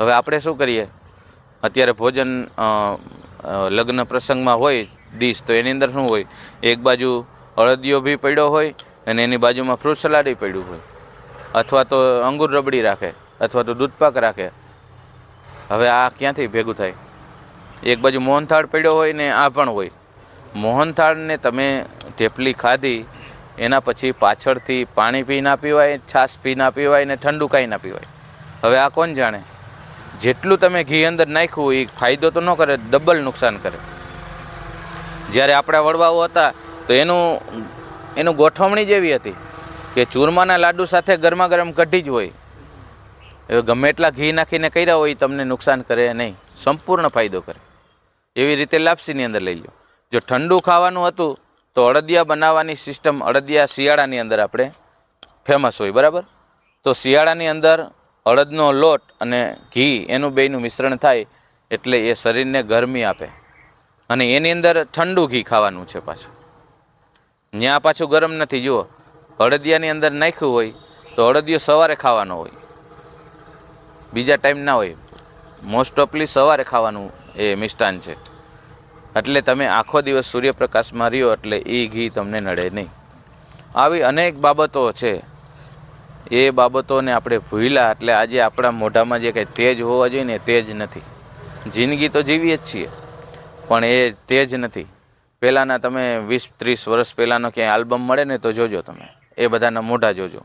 હવે આપણે શું કરીએ? અત્યારે ભોજન લગ્ન પ્રસંગમાં હોય ડીશ, તો એની અંદર શું હોય? એક બાજુ અળદિયો બી પડ્યો હોય અને એની બાજુમાં ફ્રૂટ સલાડ પડ્યું હોય. અથવા તો અંગુર રબડી રાખે, અથવા તો દૂધપાક રાખે. હવે આ ક્યાંથી ભેગું થાય? એક બાજુ મોહનથાળ પડ્યો હોય ને આ પણ હોય. મોહનથાળને તમે ઢેપલી ખાધી, એના પછી પાછળથી પાણી પી ના પીવાય છાશ પી ના પીવાય ને ઠંડુ કાંઈ ના પીવાય હવે આ કોણ જાણે? જેટલું તમે ઘી અંદર નાખ્યું એ ફાયદો તો ન કરે ડબલ નુકસાન કરે. જ્યારે આપણા વડવાઓ હતા, તો એનું એનું ગોઠવણી જેવી હતી કે ચૂરમાના લાડુ સાથે ગરમા ગરમ કઢી જ હોય. હવે ગમે એટલા ઘી નાખીને કર્યા હોય તમને નુકસાન કરે નહીં. સંપૂર્ણ ફાયદો કરે. એવી રીતે લાપસીની અંદર લઈ લો જો ઠંડુ ખાવાનું હતું, તો અડદિયા બનાવવાની સિસ્ટમ અડદિયા શિયાળાની અંદર આપણે ફેમસ હોય, બરાબર? તો શિયાળાની અંદર અડદનો લોટ અને ઘી એનું બેયનું મિશ્રણ થાય એટલે એ શરીરને ગરમી આપે. અને એની અંદર ઠંડુ ઘી ખાવાનું છે પાછું. ત્યાં પાછું ગરમ નથી. જુઓ, અડદિયાની અંદર નાખ્યું હોય તો અડદિયો સવારે ખાવાનો હોય. બીજા ટાઈમ ના હોય. મોસ્ટ ઓફલી સવારે ખાવાનું એ મિષ્ટાન છે. એટલે તમે આખો દિવસ સૂર્યપ્રકાશમાં રહ્યો એટલે એ ઘી તમને નડે નહીં. આવી અનેક બાબતો છે એ બાબતોને આપણે ભૂલ્યા એટલે આજે આપણા મોઢામાં જે કંઈ તેજ હોવા જોઈએ ને તેજ નથી. જિંદગી તો જીવીએ જ છીએ, પણ એ તેજ નથી. પહેલાંના તમે વીસ, ત્રીસ વર્ષ પહેલાંનો ક્યાંય આલ્બમ મળે ને તો જોજો તમે. એ બધાના મોઢા જોજો.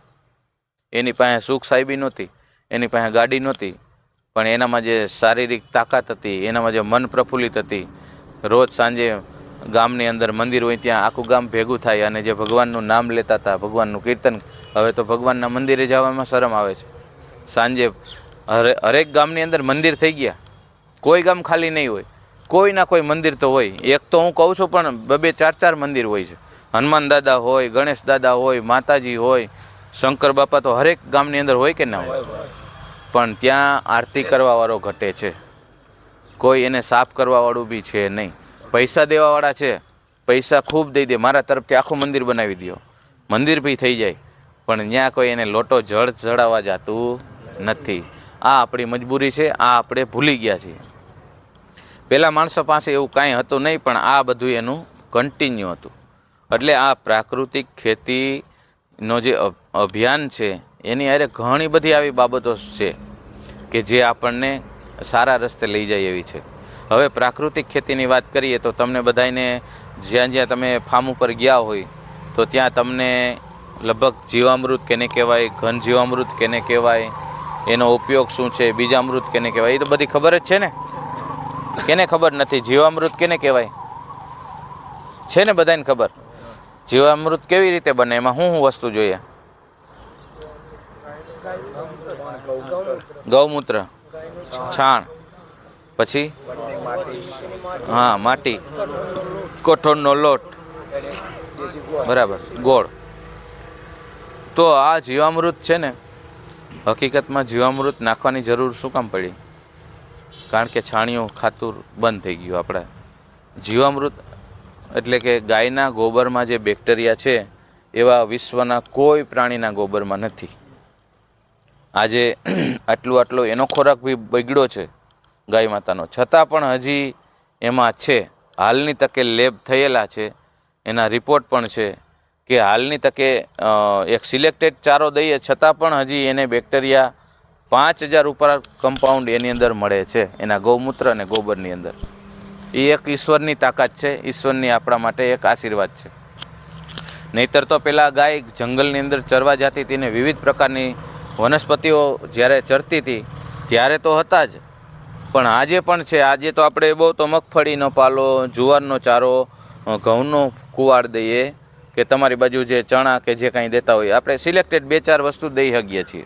એની પાસે સુખ સાહેબી નહોતી, એની પાસે ગાડી નહોતી, પણ એનામાં જે શારીરિક તાકાત હતી, એનામાં જે મન પ્રફુલ્લિત હતી, રોજ સાંજે ગામની અંદર મંદિર હોય ત્યાં આખું ગામ ભેગું થાય અને જે ભગવાનનું નામ લેતા હતા, ભગવાનનું કીર્તન, હવે તો ભગવાનના મંદિરે જવામાં શરમ આવે છે. સાંજે હરે, હરેક ગામની અંદર મંદિર થઈ ગયા. કોઈ ગામ ખાલી નહીં હોય. કોઈ ના કોઈ મંદિર તો હોય. એક તો હું કહું છું પણ બબે ચાર ચાર મંદિર હોય છે. હનુમાન દાદા હોય, ગણેશ દાદા હોય, માતાજી હોય, શંકર બાપા તો હરેક ગામની અંદર હોય કે ના હોય? પણ ત્યાં આરતી કરવાવાળો ઘટે છે. કોઈ એને સાફ કરવાવાળું બી છે નહીં. પૈસા દેવાવાળા છે. પૈસા ખૂબ દઈ દે. મારા તરફથી આખું મંદિર બનાવી દો મંદિર બી થઈ જાય. પણ ત્યાં કોઈ એને લોટો જળ ચડાવવા જતું નથી. આ આપણી મજબૂરી છે. આ આપણે ભૂલી ગયા છીએ. પહેલાં માણસો પાસે એવું કાંઈ હતું નહીં, પણ આ બધું એનું કન્ટિન્યુ હતું. એટલે આ પ્રાકૃતિક ખેતીનો જે અભિયાન છે, એની અરે ઘણી બધી આવી બાબતો છે કે જે આપણને સારા રસ્તે લઈ જાય એવી છે. હવે પ્રાકૃતિક ખેતીની વાત કરીએ તો તમને બધાને જ્યાં જ્યાં તમે ફાર્મ ઉપર ગયા હોય, તો ત્યાં તમને લગભગ જીવામૃત કેને કહેવાય, ઘન જીવામૃત કેને કહેવાય, એનો ઉપયોગ શું છે, બીજામૃત કેને કહેવાય, એ તો બધી ખબર જ છે ને? કેને ખબર નથી, જીવામૃત કેને કહેવાય? છે ને બધાને ખબર? જીવામૃત કેવી રીતે બને? એમાં શું શું વસ્તુ જોઈએ? ગૌમૂત્ર. છાણ. પછી? હા, માટી. કઠોળનો લોટ. બરાબર, ગોળ. તો આ જીવામૃત છે ને, હકીકતમાં જીવામૃત નાખવાની જરૂર શું કામ પડી? કારણ કે છાણિયું ખાતું બંધ થઈ ગયું આપણે. જીવામૃત એટલે કે ગાયના ગોબરમાં જે બેક્ટેરિયા છે, એવા વિશ્વના કોઈ પ્રાણીના ગોબરમાં નથી. આજે આટલું આટલો એનો ખોરાક બી બગડ્યો છે. ગાય માતાનો. છતાં પણ હજી એમાં છે. હાલની તકે લેબ થયેલા છે. એના રિપોર્ટ પણ છે કે હાલની તકે એક સિલેક્ટેડ ચારો દઈએ છતાં પણ હજી એને બેક્ટેરિયા પાંચ હજાર ઉપર કમ્પાઉન્ડ એની અંદર મળે છે. એના ગૌમૂત્ર અને ગોબરની અંદર. એ એક ઈશ્વરની તાકાત છે. ઈશ્વરની આપણા માટે એક આશીર્વાદ છે. નહીતર તો પહેલાં ગાય જંગલની અંદર ચરવા જતી હતી ને વિવિધ પ્રકારની વનસ્પતિઓ જ્યારે ચરતી હતી, ત્યારે તો હતા જ. પણ આજે પણ છે. આજે તો આપણે બહુ તો મગફળીનો પાલો, જુવારનો ચારો ઘઉંનો કુવાડ દઈએ કે તમારી બાજુ જે ચણા કે જે કાંઈ દેતા હોય. આપણે સિલેક્ટેડ બે ચાર વસ્તુ દઈ શકીએ છીએ.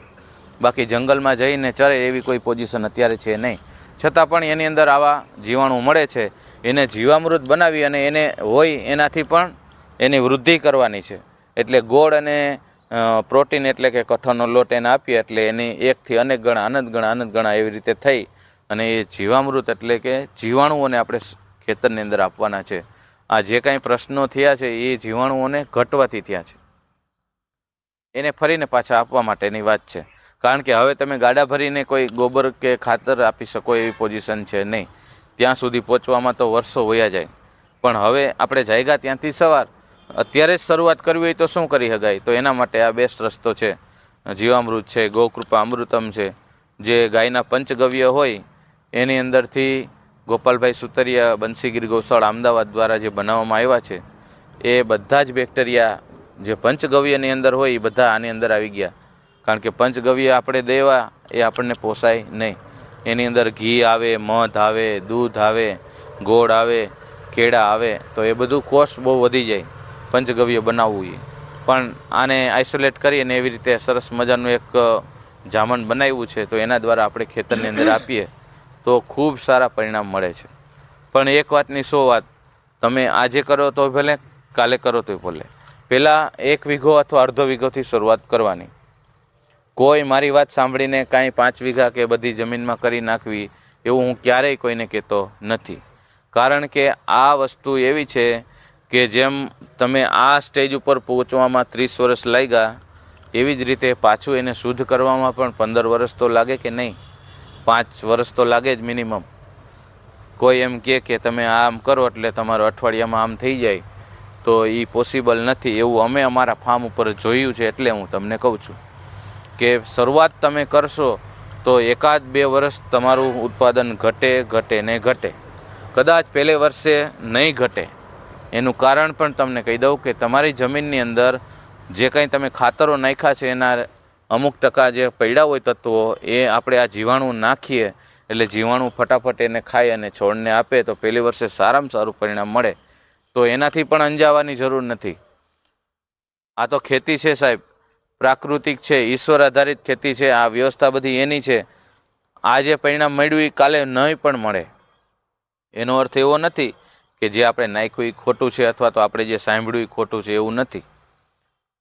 બાકી જંગલમાં જઈને ચરે એવી કોઈ પોઝિશન અત્યારે છે નહીં. છતાં પણ એની અંદર આવા જીવાણુ મળે છે. એને જીવામૃત બનાવી અને એને હોય એનાથી પણ એની વૃદ્ધિ કરવાની છે. એટલે ગોળ અને પ્રોટીન એટલે કે કઠોળનો લોટ એને આપીએ એટલે એની એકથી અનેક ગણા, અનંત ગણા અનંત ગણા એવી રીતે થઈ અને એ જીવામૃત એટલે કે જીવાણુઓને આપણે ખેતરની અંદર આપવાના છે. આ જે કાંઈ પ્રશ્નો થયા છે, એ જીવાણુઓને ઘટવાથી થયા છે. એને ફરીને પાછા આપવા માટેની વાત છે. કારણ કે હવે તમે ગાડા ભરીને કોઈ ગોબર કે ખાતર આપી શકો એવી પોઝિશન છે નહીં. ત્યાં સુધી પહોંચવામાં તો વર્ષો વયા જાય. પણ હવે આપણે જાયગા ત્યાંથી સવાર. અત્યારે જ શરૂઆત કરવી હોય તો શું કરી શકાય તો એના માટે આ બેસ્ટ રસ્તો છે. જીવામૃત છે, ગૌકૃપા અમૃતમ છે. જે ગાયના પંચગવ્ય હોય એની અંદરથી ગોપાલભાઈ સુતરિયા, બંસીગીર ગૌશાળા અમદાવાદ દ્વારા જે બનાવવામાં આવ્યા છે, એ બધા જ બેક્ટેરિયા જે પંચગવ્યની અંદર હોય, એ બધા આની અંદર આવી ગયા. કારણ કે પંચગવ્ય આપણે દેવા, એ આપણને પોસાય નહીં. એની અંદર ઘી આવે, મધ આવે, દૂધ આવે, ગોળ આવે, કેળા આવે, તો એ બધું કોસ્ટ બહુ વધી જાય પંચગવ્ય બનાવવું એ. પણ આને આઇસોલેટ કરી અને એવી રીતે સરસ મજાનું એક જામન બનાવ્યું છે, તો એના દ્વારા આપણે ખેતરની અંદર આપીએ. તો ખૂબ સારા પરિણામ મળે છે. પણ એક વાતની સો વાત, તમે આજે કરો તો ભલે, કાલે કરો તો ભલે. પહેલાં એક વીઘો અથવા અડધો વીઘોથી શરૂઆત કરવાની. કોઈ મારી વાત સાંભળીને કાંઈ પાંચ વીઘા કે બધી જમીનમાં કરી નાખવી, એવું હું ક્યારેય કોઈને કહેતો નથી. કારણ કે આ વસ્તુ એવી છે કે જેમ તમે આ સ્ટેજ ઉપર પહોંચવામાં ત્રીસ વર્ષ લાગ્યા, એવી જ રીતે પાછું એને શુદ્ધ કરવામાં પણ પંદર વર્ષ તો લાગે કે નહીં? પાંચ વર્ષ તો લાગે જ મિનિમમ કોઈ એમ કહે કે તમે આમ કરો એટલે તમારું અઠવાડિયામાં આમ થઈ જાય, તો એ પોસિબલ નથી. એવું અમે અમારા ફાર્મ ઉપર જોયું છે એટલે હું તમને કહું છું કે શરૂઆત તમે કરશો તો એકાદ બે વર્ષ તમારું ઉત્પાદન ઘટે ઘટે ને ઘટે. કદાચ પહેલે વર્ષે નહીં ઘટે. એનું કારણ પણ તમને કહી દઉં કે તમારી જમીનની અંદર જે કંઈ તમે ખાતરો નાખ્યા છે એના અમુક ટકા જે પડ્યા હોય તત્વો, એ આપણે આ જીવાણું નાખીએ, એટલે જીવાણું ફટાફટ એને ખાય અને છોડને આપે, તો પહેલી વર્ષે સારામાં સારું પરિણામ મળે. તો એનાથી પણ અંજાવાની જરૂર નથી. આ તો ખેતી છે સાહેબ. પ્રાકૃતિક છે, ઈશ્વર આધારિત ખેતી છે, આ વ્યવસ્થા બધી એની છે. આ જે પરિણામ મળ્યું એ કાલે નહીં પણ મળે. એનો અર્થ એવો નથી કે જે આપણે નાખ્યું એ ખોટું છે, અથવા તો આપણે જે સાંભળ્યું એ ખોટું છે, એવું નથી.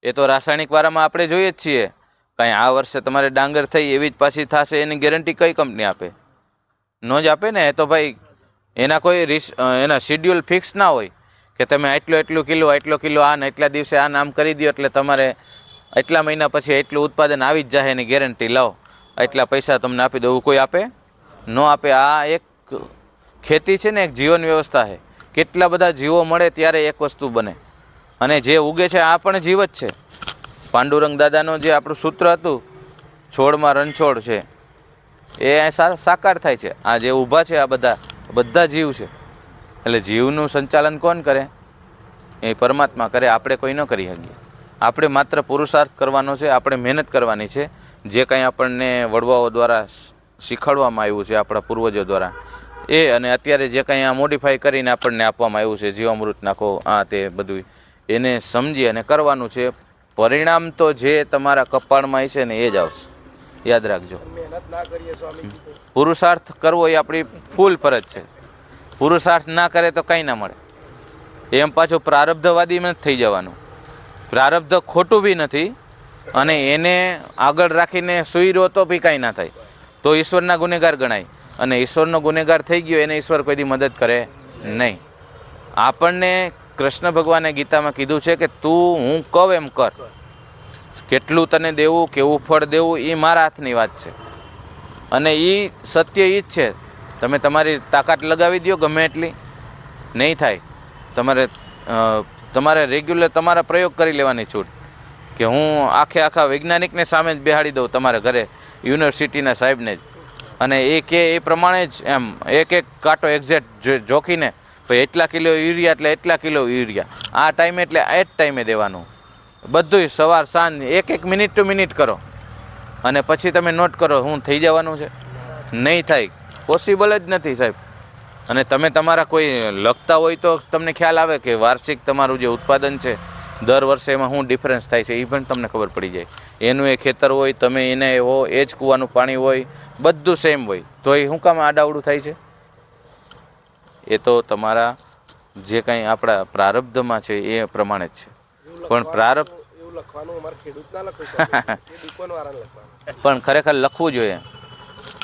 એ તો રાસાયણિક વાળામાં આપણે જોઈએ જ છીએ. કાંઈ આ વર્ષે તમારે ડાંગર થઈ એવી જ પાછી થશે, એની ગેરંટી કઈ કંપની આપે? ન જ આપે ને? તો ભાઈ, એના કોઈ રિસ એના શિડ્યુલ ફિક્સ ના હોય કે તમે આટલું એટલું કિલો, આટલો કિલો આ ને એટલા દિવસે આ નામ કરી દો એટલે તમારે એટલા મહિના પછી એટલું ઉત્પાદન આવી જ જાય એની ગેરંટી. લાવો એટલા પૈસા તમને આપી દો એવું કોઈ આપે? ન આપે. આ એક ખેતી છે ને, એક જીવન વ્યવસ્થા છે. કેટલા બધા જીવો મળે ત્યારે એક વસ્તુ બને. અને જે ઉગે છે, આ પણ જીવ જ છે. પાંડુરંગ દાદાનું જે આપણું સૂત્ર હતું, છોડમાં રણછોડ છે, એ સાકાર થાય છે. આ જે ઊભા છે આ બધા બધા જીવ છે. એટલે જીવનું સંચાલન કોણ કરે? એ પરમાત્મા કરે, આપણે કોઈ ન કરી શકીએ. આપણે માત્ર પુરુષાર્થ કરવાનો છે, આપણે મહેનત કરવાની છે. જે કંઈ આપણને વડવાઓ દ્વારા શીખવાડવામાં આવ્યું છે, આપણા પૂર્વજો દ્વારા, એ અને અત્યારે જે કંઈ આ મોડિફાઈ કરીને આપણને આપવામાં આવ્યું છે જીવામૃત નાખો આ તે બધું એને સમજી અને કરવાનું છે. પરિણામ તો જે તમારા કપાળમાં હશે ને એ જ આવશે. યાદ રાખજો. પુરુષાર્થ કરવો એ આપણી ફૂલ ફરજ છે. પુરુષાર્થ ના કરે તો કંઈ ના મળે. એમ પાછું પ્રારબ્ધવાદી નથી થઈ જવાનું. પ્રારબ્ધ ખોટું બી નથી અને એને આગળ રાખીને સુઈ રહ્યો તો બી કાંઈ ના થાય. તો ઈશ્વરના ગુનેગાર ગણાય. અને ઈશ્વરનો ગુનેગાર થઈ ગયો એને ઈશ્વર કોઈ મદદ કરે નહીં. આપણને કૃષ્ણ ભગવાને ગીતામાં કીધું છે કે તું, હું કહું એમ કર. કેટલું તને દેવું, કેવું ફળ દેવું એ મારા હાથની વાત છે. અને એ સત્ય એ જ છે. તમે તમારી તાકાત લગાવી દો ગમે એટલી. નહીં થાય. તમારે તમારે રેગ્યુલર તમારા પ્રયોગ કરી લેવાની છૂટ. કે હું આખે આખા વૈજ્ઞાનિકને સામે જ બેહાડી દઉં તમારા ઘરે, યુનિવર્સિટીના સાહેબને જ. અને એ કે એ પ્રમાણે જ એમ, એક એક કાંટો એક્ઝેક્ટ જોખીને ભાઈ, એટલા કિલો યુરિયા એટલે એટલા કિલો યુરિયા. આ ટાઈમે એટલે એ જ ટાઈમે દેવાનું. બધુંય સવાર, સાંજ, એક એક મિનિટ ટુ મિનિટ કરો. અને પછી તમે નોટ કરો હું થઈ જવાનું છે. નહીં થાય. પોસિબલ જ નથી, સાહેબ. અને તમે તમારા કોઈ લખતા હોય તો તમને ખ્યાલ આવે કે વાર્ષિક તમારું જે ઉત્પાદન છે, દર વર્ષે એમાં શું ડિફરન્સ થાય છે, એ પણ તમને ખબર પડી જાય. એનું એ ખેતર હોય, તમે એને હો, એ જ કૂવાનું પાણી હોય, બધું સેમ હોય. તો એ શું કામ આડાવડું થાય છે? એ તો તમારા જે કંઈ આપણા પ્રારબ્ધમાં છે એ પ્રમાણે જ છે. પણ પ્રારબ્ધ પણ ખરેખર લખવું જોઈએ.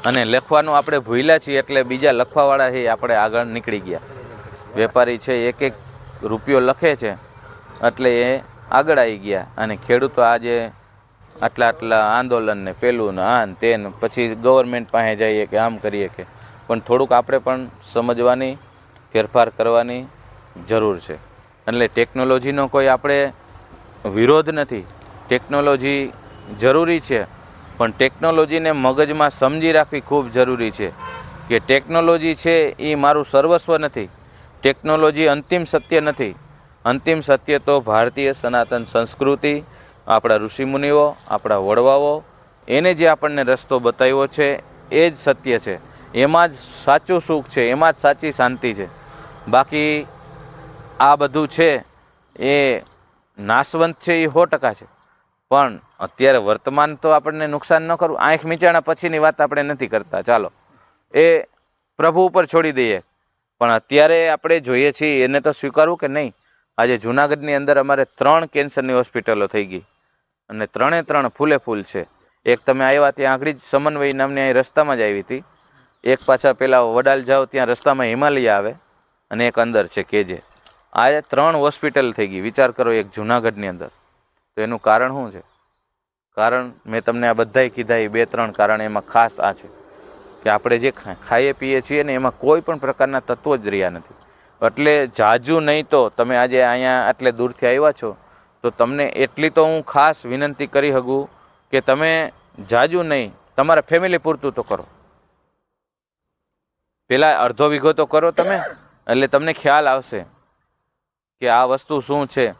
અને લખવાનું આપણે ભૂલ્યા છીએ એટલે બીજા લખવાવાળા છે એ આપણે આગળ નીકળી ગયા. વેપારી છે એક એક રૂપિયો લખે છે એટલે એ આગળ આવી ગયા. અને ખેડૂતો આજે આટલા આટલા આંદોલન ને પેલું ને આ ને તે ને પછી ગવર્મેન્ટ પાસે જઈએ કે આમ કરીએ કે. પણ થોડુંક આપણે પણ સમજવાની ફેરફાર કરવાની જરૂર છે. એટલે ટેકનોલોજીનો કોઈ આપણે વિરોધ નથી. ટેકનોલોજી જરૂરી છે, પણ ટેકનોલોજીને મગજમાં સમજી રાખવી ખૂબ જરૂરી છે કે ટેકનોલોજી છે એ મારું સર્વસ્વ નથી. ટેકનોલોજી અંતિમ સત્ય નથી. અંતિમ સત્ય તો ભારતીય સનાતન સંસ્કૃતિ, આપણા ઋષિમુનિઓ, આપણા વડવાઓ, એને જે આપણને રસ્તો બતાવ્યો છે, એ જ સત્ય છે. એમાં જ સાચું સુખ છે, એમાં જ સાચી શાંતિ છે. બાકી આ બધું છે એ નાશવંત છે એ સો ટકા છે. પણ અત્યારે વર્તમાન તો આપણને નુકસાન ન કરવું આંખ મીચાણા પછીની વાત આપણે નથી કરતા. ચાલો, એ પ્રભુ ઉપર છોડી દઈએ. પણ અત્યારે આપણે જોઈએ છીએ, એને તો સ્વીકારવું કે નહીં? આજે જુનાગઢની અંદર અમારે ત્રણ કેન્સરની હોસ્પિટલો થઈ ગઈ. અને ત્રણે ત્રણ ફૂલે ફૂલ છે. એક તમે આવ્યા ત્યાં આગળ જ સમન્વય નામની અહીં રસ્તામાં જ આવી હતી. એક પાછા પેલા વડાલ જાઓ ત્યાં રસ્તામાં હિમાલય આવે. અને એક અંદર છે કેજે આ ત્રણ હોસ્પિટલ થઈ ગઈ. વિચાર કરો એક જુનાગઢની અંદર. તો એનું કારણ શું છે? કારણ મેં તમને આ બધાય કીધા એ બે ત્રણ કારણ એમાં ખાસ આ છે. કે આપણે જે ખાઈએ પીએ છીએ ને એમાં કોઈ પણ પ્રકારના તત્વો જ રહ્યા નથી. એટલે જાજુ નહીં તો તમે આજે અહીંયા આટલે દૂરથી આવ્યા છો, તો તમને એટલી તો હું ખાસ વિનંતી કરી શકું કે તમે જાજુ નહીં, તમારા ફેમિલી પૂરતું તો કરો. પેલા અડધો વીઘો તો કરો તમે. એટલે તમને ખ્યાલ આવશે કે આ વસ્તુ શું છે.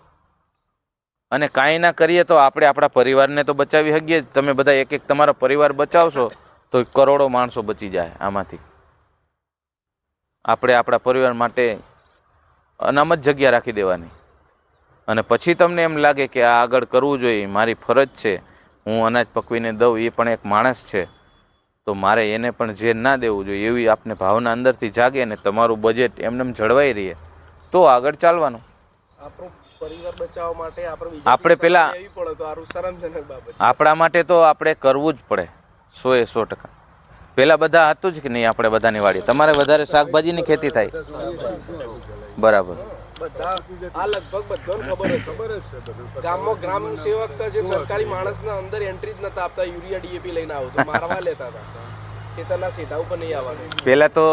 અને કાંઈ ના કરીએ તો આપણે આપણા પરિવારને તો બચાવી શકીએ. તમે બધા એક એક તમારો પરિવાર બચાવશો તો કરોડો માણસો બચી જાય આમાંથી. આપણે આપણા પરિવાર માટે અનામત જગ્યા રાખી દેવાની. અને પછી તમને એમ લાગે કે આ આગળ કરવું જોઈએ, મારી ફરજ છે. હું અનાજ પકવીને દઉં, એ પણ એક માણસ છે. તો મારે એને પણ જે ના દેવું જોઈએ એવી આપને ભાવના અંદરથી જાગે અને તમારું બજેટ એમને જળવાઈ રહે. તો આગળ ચાલવાનું. આપણો પેલા-. આપણા માટે તો આપણે કરવું જ પડે. સો એ સો ટકા. પેલા બધા હતું જ કે નહીં આપણે બધાની વાડી તમારે વધારે શાકભાજીની ખેતી થાય. બરાબર. બધા આ લગભગ બધાને ખબર હશે. ગામમાં ગ્રામ સેવક જે સરકારી માણસના અંદર એન્ટ્રી જ નતા આપતા યુરિયા ડીએપી લઈને આવતો મારવા લેતા હતા. ખેતરના સેટા ઉપર નહીં આવવાનું. પહેલાં તો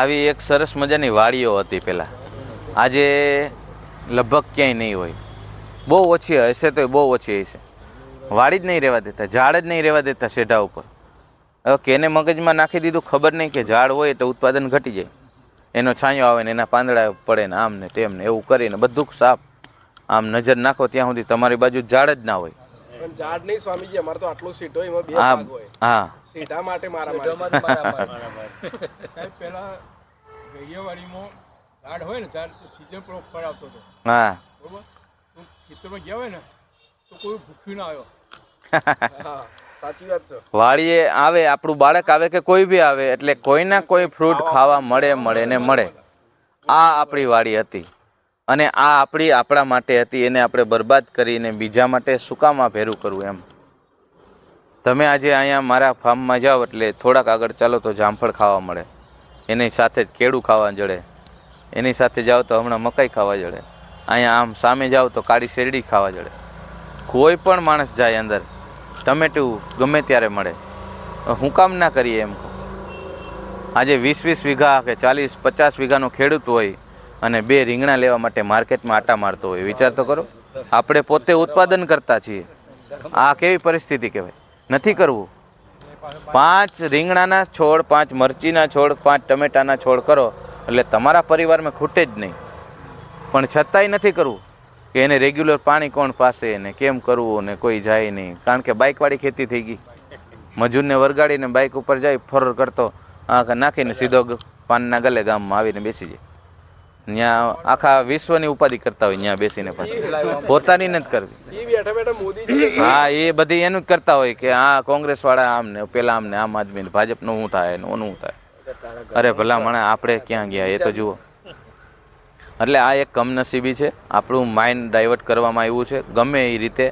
આવી એક સરસ મજાની વાડીઓ હતી પહેલાં આજે લગભગ ક્યાંય નહીં હોય. બહુ ઓછી હશે તો બહુ ઓછી હશે. વાડી જ નહીં રહેવા દેતા ઝાડ જ નહીં રહેવા દેતા સેઢા ઉપર. હવે કેને મગજમાં નાખી દીધું ખબર નહીં કે ઝાડ હોય તો ઉત્પાદન ઘટી જાય. એનો છાંયો આવે ને એના પાંદડા પડે ને આમ ને તેમ ને એવું કરીને બધું સાફ. આમ નજર નાખો ત્યાં સુધી તમારી બાજુ ઝાડ જ ના હોય. પણ ઝાડ નહીં સ્વામીજી અમારે તો આટલો સીટ હોય એમાં બે ભાગ હોય. હા. સીટા માટે મારા સાહેબ પહેલા ગૈયાવાડીમાં ઝાડ હોય ને ઝાડ સીઝન પર ફળ આવતો હતો. હા. બરોબર? ખેતરમાં ગયા હોય ને તો કોઈ ભૂખ્યું ના આવ્યો. હા સાચી વાત છે. વાડીએ આવે, આપણું બાળક આવે કે કોઈ બી આવે, એટલે કોઈના કોઈ ફ્રૂટ ખાવા મળે મળે ને મળે. આ આપણી વાડી હતી. અને આ આપણી આપણા માટે હતી, એને આપણે બરબાદ કરીને બીજા માટે સુકામાં ભેરું કરવું એમ? તમે આજે અહીંયા મારા ફાર્મમાં જાઓ એટલે થોડાક આગળ ચાલો તો જામફળ ખાવા મળે. એની સાથે જ કેળું ખાવા જડે. એની સાથે જાઓ તો હમણાં મકાઈ ખાવા જડે. અહીંયા આમ સામે જાઓ તો કાળી શેરડી ખાવા જડે. કોઈ પણ માણસ જાય અંદર. ટમેટું ગમે ત્યારે મળે. હું કામ ના કરીએ એમ આજે વીસ વીસ વીઘા કે ચાલીસ પચાસ વીઘાનો ખેડૂત હોય અને બે રીંગણા લેવા માટે માર્કેટમાં આટા મારતો હોય, વિચાર તો કરો. આપણે પોતે ઉત્પાદન કરતા છીએ. આ કેવી પરિસ્થિતિ કહેવાય? નથી કરવું. પાંચ રીંગણાના છોડ, પાંચ મરચીના છોડ, પાંચ ટમેટાના છોડ કરો. એટલે તમારા પરિવારમાં ખૂટે જ નહીં. પણ છતાંય નથી કરવું. કે એને રેગ્યુલર પાણી કોણ પાસે ને કેમ કરવું ને કોઈ જાય નહીં. કારણ કે બાઇકવાળી ખેતી થઈ ગઈ. મજૂરને વરગાડીને બાઇક ઉપર જાય ફરર કરતો આંખ નાખીને સીધો પાનના ગલે ગામમાં આવીને બેસી જાય. ત્યાં આખા વિશ્વની ઉપાધિ કરતા હોય ત્યાં બેસીને પાછું. પોતાની નથી કરવી. હા એ બધી એનું જ કરતા હોય કે આ કોંગ્રેસ વાળા આમ ને પેલા આમ ને આમ આદમી ભાજપનું શું થાય ને ઓનું શું થાય. અરે ભલા મને આપણે ક્યાં ગયા? એ તો જુઓ. એટલે આ એક કમનસીબી છે. આપણું માઇન્ડ ડાયવર્ટ કરવામાં આવ્યું છે. ગમે એ રીતે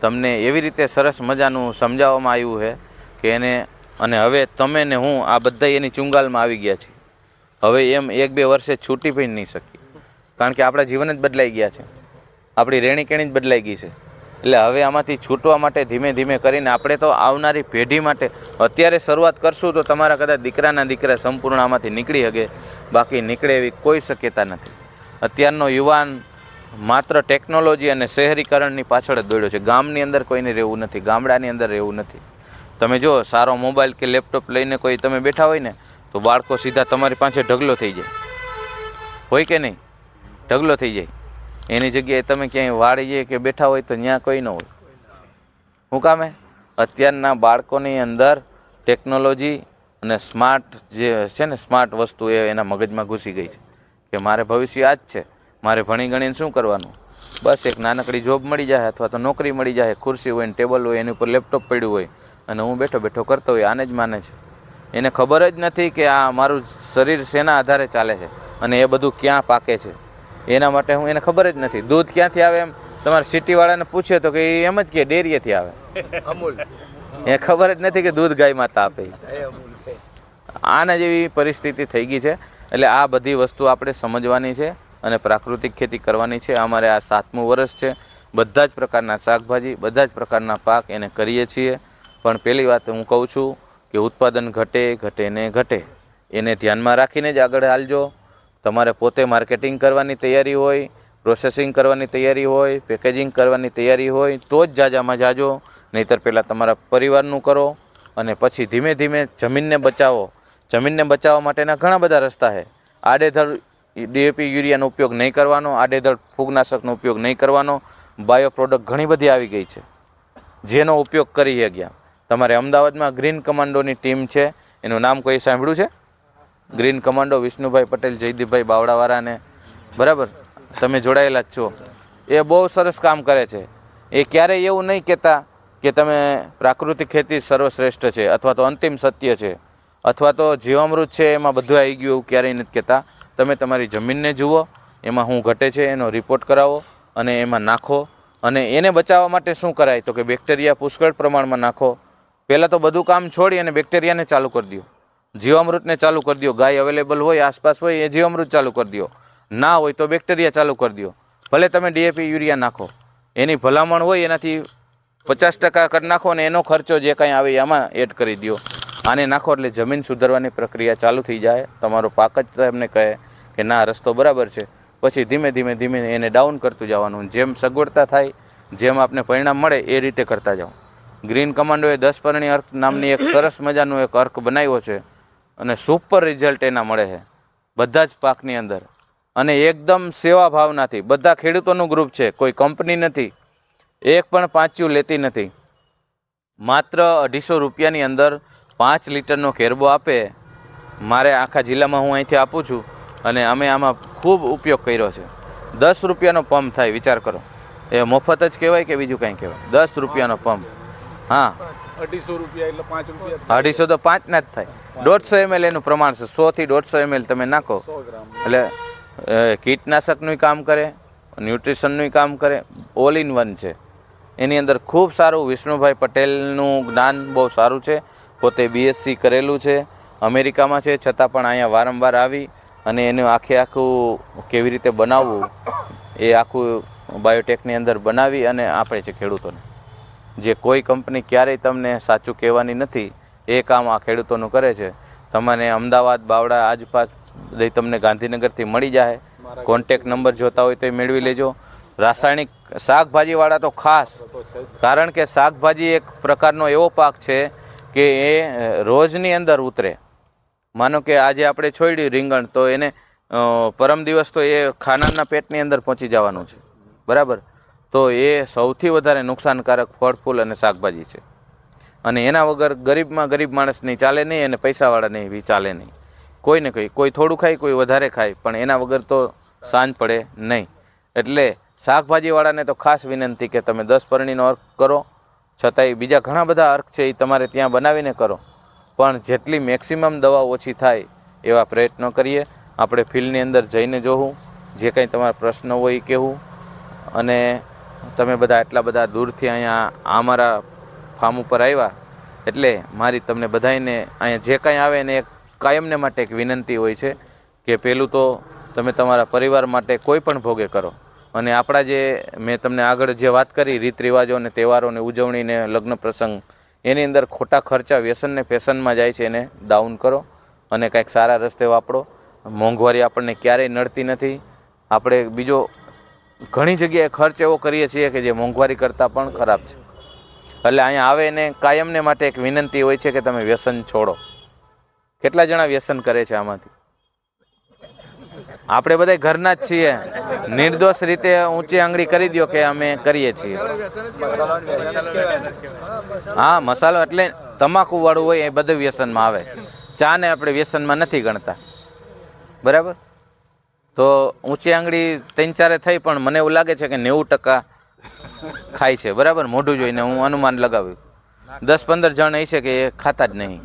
તમને એવી રીતે સરસ મજાનું સમજાવવામાં આવ્યું છે કે એને અને હવે તમે ને હું આ બધા એની ચુંગાલમાં આવી ગયા છે હવે એમ એક બે વર્ષે છૂટી પણ નહીં શકીએ. કારણ કે આપણા જીવન જ બદલાઈ ગયા છે. આપણી રહેણીકેણી જ બદલાઈ ગઈ છે. એટલે હવે આમાંથી છૂટવા માટે ધીમે ધીમે કરીને આપણે તો આવનારી પેઢી માટે અત્યારે શરૂઆત કરશું તો તમારા કદાચ દીકરાના દીકરા સંપૂર્ણ આમાંથી નીકળી શકે બાકી નીકળે એવી કોઈ શક્યતા નથી. અત્યારનો યુવાન માત્ર ટેકનોલોજી અને શહેરીકરણની પાછળ જ દોડ્યો છે. ગામની અંદર કોઈને રહેવું નથી, ગામડાની અંદર રહેવું નથી. તમે જો સારો મોબાઈલ કે લેપટોપ લઈને કોઈ તમે બેઠા હોય ને, તો બાળકો સીધા તમારી પાસે ઢગલો થઈ જાય. હોય કે નહીં? ઢગલો થઈ જાય. એની જગ્યાએ તમે ક્યાંય વાળીએ કે બેઠા હોય તો ત્યાં કોઈ ન હોય. શું કામે? અત્યારના બાળકોની અંદર ટેકનોલોજી અને સ્માર્ટ જે છે ને, સ્માર્ટ વસ્તુ એ એના મગજમાં ઘૂસી ગઈ છે. કે મારે ભવિષ્ય આ જ છે. મારે ભણી ગણીને શું કરવાનું? બસ એક નાનકડી જોબ મળી જાય અથવા તો નોકરી મળી જાય ખુરશી હોય ને ટેબલ હોય એની ઉપર લેપટોપ પડ્યું હોય અને હું બેઠો બેઠો કરતો હોય આને જ માને છે. એને ખબર જ નથી કે આ મારું શરીર શેના આધારે ચાલે છે અને એ બધું ક્યાં પાકે છે. એના માટે હું એને ખબર જ નથી. દૂધ ક્યાંથી આવે એમ? તમારે સિટીવાળાને પૂછ્યો તો કે એમ જ કે ડેરીએથી આવે. અમૂલ. એ ખબર જ નથી કે દૂધ ગાય માતા આપે. આના જેવી પરિસ્થિતિ થઈ ગઈ છે. એટલે આ બધી વસ્તુ આપણે સમજવાની છે અને પ્રાકૃતિક ખેતી કરવાની છે. અમારે આ સાતમું વર્ષ છે. બધા જ પ્રકારના શાકભાજી, બધા જ પ્રકારના પાક એને કરીએ છીએ. પણ પહેલી વાત હું કહું છું કે ઉત્પાદન ઘટે ઘટે ને ઘટે. એને ધ્યાનમાં રાખીને જ આગળ હાલજો. તમારે પોતે માર્કેટિંગ કરવાની તૈયારી હોય, પ્રોસેસિંગ કરવાની તૈયારી હોય, પેકેજિંગ કરવાની તૈયારી હોય, તો જ જાજામાં જાજો. નહીંતર પહેલાં તમારા પરિવારનું કરો અને પછી ધીમે ધીમે જમીનને બચાવો. જમીનને બચાવવા માટેના ઘણા બધા રસ્તા છે. આડેધડ ડીએપી યુરિયાનો ઉપયોગ નહીં કરવાનો, આડેધડ ફૂગનાશકનો ઉપયોગ નહીં કરવાનો બાયો પ્રોડક્ટ ઘણી બધી આવી ગઈ છે. જેનો ઉપયોગ કરી ગયા. તમારે અમદાવાદમાં ગ્રીન કમાન્ડોની ટીમ છે, એનું નામ કોઈ સાંભળ્યું છે? ગ્રીન કમાન્ડો વિષ્ણુભાઈ પટેલ, જયદીપભાઈ બાવડાવાળાને બરાબર? તમે જોડાયેલા જ છો. એ બહુ સરસ કામ કરે છે. એ ક્યારેય એવું નહીં કહેતા કે તમે પ્રાકૃતિક ખેતી સર્વશ્રેષ્ઠ છે અથવા તો અંતિમ સત્ય છે. અથવા તો જીવામૃત છે, એમાં બધું આવી ગયું એવું ક્યારેય નથી કહેતા. તમે તમારી જમીનને જુઓ, એમાં શું ઘટે છે, એનો રિપોર્ટ કરાવો અને એમાં નાખો. અને એને બચાવવા માટે શું કરાય? તો કે બેક્ટેરિયા પુષ્કળ પ્રમાણમાં નાખો. પહેલાં તો બધું કામ છોડી અને બેક્ટેરિયાને ચાલુ કરી દો. જીવામૃતને ચાલુ કરી દો. ગાય અવેલેબલ હોય, આસપાસ હોય, એ જીવામૃત ચાલુ કરી દો. ના હોય તો બેક્ટેરિયા ચાલુ કરી દો. ભલે તમે ડીએપી યુરિયા નાખો. એની ભલામણ હોય, એનાથી પચાસ ટકા કરી નાખો અને એનો ખર્ચો જે કાંઈ આવે એમાં એડ કરી દો. આને નાખો એટલે જમીન સુધારવાની પ્રક્રિયા ચાલુ થઈ જાય. તમારો પાક જ તમને કહે કે ના, રસ્તો બરાબર છે. પછી ધીમે ધીમે ધીમે એને ડાઉન કરતું જવાનું. જેમ સગવડતા થાય, જેમ આપને પરિણામ મળે, એ રીતે કરતા જાઓ. ગ્રીન કમાન્ડોએ દસ પરણી અર્ક નામની એક સરસ મજાનું એક અર્ક બનાવ્યો છે અને સુપર રિઝલ્ટ એના મળે છે. બધા જ પાકની અંદર. અને એકદમ સેવા ભાવનાથી. બધા ખેડૂતોનું ગ્રુપ છે. કોઈ કંપની નથી. એક પણ પાંચ્યું લેતી નથી. માત્ર અઢીસો રૂપિયાની અંદર પાંચ લીટરનો કેરબો આપે મારે આખા જિલ્લામાં હું અહીંથી આપું છું અને અમે આમાં ખૂબ ઉપયોગ કર્યો છે. દસ રૂપિયાનો પંપ થાય વિચાર કરો. એ મફત જ કહેવાય કે બીજું કાંઈ કહેવાય? દસ રૂપિયાનો પંપ. હા. અઢીસો રૂપિયા એટલે પાંચ રૂપિયા અઢીસો તો પાંચના જ થાય. દોઢસો એમએલ એનું પ્રમાણ છે. સોથી દોઢસો એમએલ તમે નાખો. એટલે કીટનાશકનું કામ કરે ન્યુટ્રિશનનું કામ કરે ઓલ ઇન વન છે. એની અંદર ખૂબ સારું વિષ્ણુભાઈ પટેલનું જ્ઞાન બહુ સારું છે. પોતે બીએસસી કરેલું છે. અમેરિકામાં છે છતાં પણ અહીંયા વારંવાર આવી અને એનું આખે આખું કેવી રીતે બનાવવું એ આખું બાયોટેકની અંદર બનાવી અને આપણે છે ખેડૂતોને. જે કોઈ કંપની ક્યારેય તમને સાચું કહેવાની નથી એ કામ આ ખેડૂતોનું કરે છે. તમને અમદાવાદ બાવડા આજપાસ બધી તમને ગાંધીનગરથી મળી જાય કોન્ટેક નંબર જોતા હોય તો એ મેળવી લેજો. રાસાયણિક શાકભાજીવાળા તો ખાસ. કારણ કે શાકભાજી એક પ્રકારનો એવો પાક છે કે એ રોજની અંદર ઉતરે. માનો કે આજે આપણે છોડ્યું રીંગણ, તો એને પરમ દિવસ તો એ ખાનાના પેટની અંદર પહોંચી જવાનું છે. બરાબર? તો એ સૌથી વધારે નુકસાનકારક ફળ, ફૂલ અને શાકભાજી છે. અને એના વગર ગરીબમાં ગરીબ માણસ નહીં ચાલે નહીં અને પૈસાવાળા નહીં બી ચાલે નહીં. કોઈને કંઈ, કોઈ થોડું ખાય, કોઈ વધારે ખાય, પણ એના વગર તો સાંજ પડે નહીં. એટલે શાકભાજીવાળાને તો ખાસ વિનંતી કે તમે દસ પરણીનો અર્ક કરો છતાંય બીજા ઘણા બધા અર્ક છે એ તમારે ત્યાં બનાવીને કરો. પણ જેટલી મેક્સિમમ દવા ઓછી થાય એવા પ્રયત્નો કરીએ. આપણે ફિલ્ડની અંદર જઈને જોવું, જે કંઈ તમારા પ્રશ્ન હોય એ કહેવું. અને તમે બધા એટલા બધા દૂરથી અહીંયા અમારા ફાર્મ ઉપર આવ્યા, એટલે મારી તમને બધાને અહીંયા જે કાંઈ આવે એને એક કાયમને માટે એક વિનંતી હોય છે કે પહેલું તો તમે તમારા પરિવાર માટે કોઈ પણ ભોગે કરો. અને આપણા જે મેં તમને આગળ જે વાત કરી રીત રિવાજો અને તહેવારોને ઉજવણીને લગ્ન પ્રસંગ, એની અંદર ખોટા ખર્ચા વ્યસનને ફેશનમાં જાય છે એને ડાઉન કરો અને કંઈક સારા રસ્તે વાપરો. મોંઘવારી આપણને ક્યારેય નડતી નથી. આપણે બીજો ઘણી જગ્યાએ ખર્ચ એવો કરીએ છીએ કે જે મોંઘવારી કરતાં પણ ખરાબ છે. એટલે અહીંયા આવે એને કાયમને માટે એક વિનંતી હોય છે કે તમે વ્યસન છોડો. કેટલા જણા વ્યસન કરે છે આમાંથી? આપણે બધા ઘરના જ છીએ. નિર્દોષ રીતે ઊંચી આંગળી કરી દો કે અમે કરીએ છીએ. હા, મસાલો એટલે તમાકુ વાળું હોય એ બધું વ્યસનમાં આવે. ચા ને આપણે વ્યસનમાં નથી ગણતા. બરાબર? તો ઊંચી આંગળી ત્રણ ચારે થઈ પણ મને એવું લાગે છે કે નેવું ટકા ખાય છે. બરાબર? મોઢું જોઈને હું અનુમાન લગાવ્યું. દસ પંદર જણ એ છે કે એ ખાતા જ નહીં.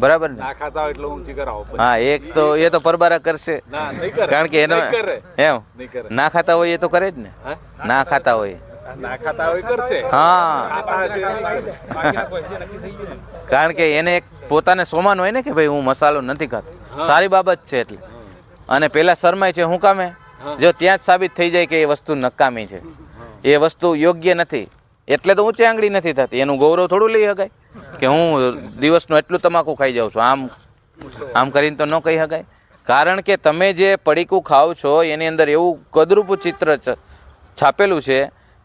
બરાબર ને? ના ખાતા હોય એટલે ઊંચી કરાવો. હા એક તો એ તો પરબારા કરશે. ના નહીં કરે. કારણ કે એનો એમ? નહીં કરે. ના ખાતા હોય એ તો કરે જ ને? ના ખાતા હોય. ના ખાતા હોય કરશે. હા. કારણ કે એને એક પોતાને સોમાન હોય ને કે ભાઈ હું મસાલો નથી ખાતો. સારી બાબત છે એટલે. અને પેલા શરમાય છે હું કામે? જો ત્યાં જ સાબિત થઈ જાય કે એ વસ્તુ નકામી છે. એ વસ્તુ યોગ્ય નથી. એટલે તો ઊંચી આંગળી નથી થતી. એનું ગૌરવ થોડું લઈ શકાય કે હું દિવસનું એટલું તમાકુ ખાઈ જાઉં છું. આમ આમ કરીને તો ન કહી શકાય. કારણ કે તમે જે પડીકું ખાઓ છો, એની અંદર એવું કદરૂપ ચિત્ર છાપેલું છે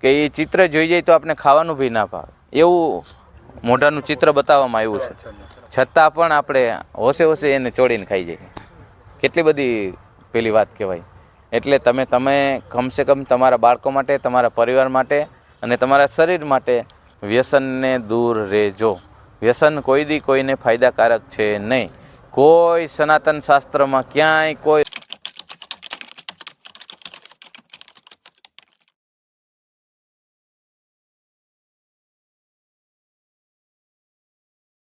કે એ ચિત્ર જોઈ જાય તો આપણે ખાવાનું બી ના ભાવે. એવું મોઢાનું ચિત્ર બતાવવામાં આવ્યું છે. છતાં પણ આપણે હોશે હોશે એને ચોડીને ખાઈ જઈએ. કેટલી બધી પેલી વાત કહેવાય. એટલે તમે તમે કમસે કમ તમારા બાળકો માટે, તમારા પરિવાર માટે અને તમારા શરીર માટે વ્યસનને દૂર રહેજો. વ્યસન કોઈ દી કોઈને ફાયદાકારક છે નહીં. કોઈ સનાતન શાસ્ત્રમાં ક્યાંય કોઈ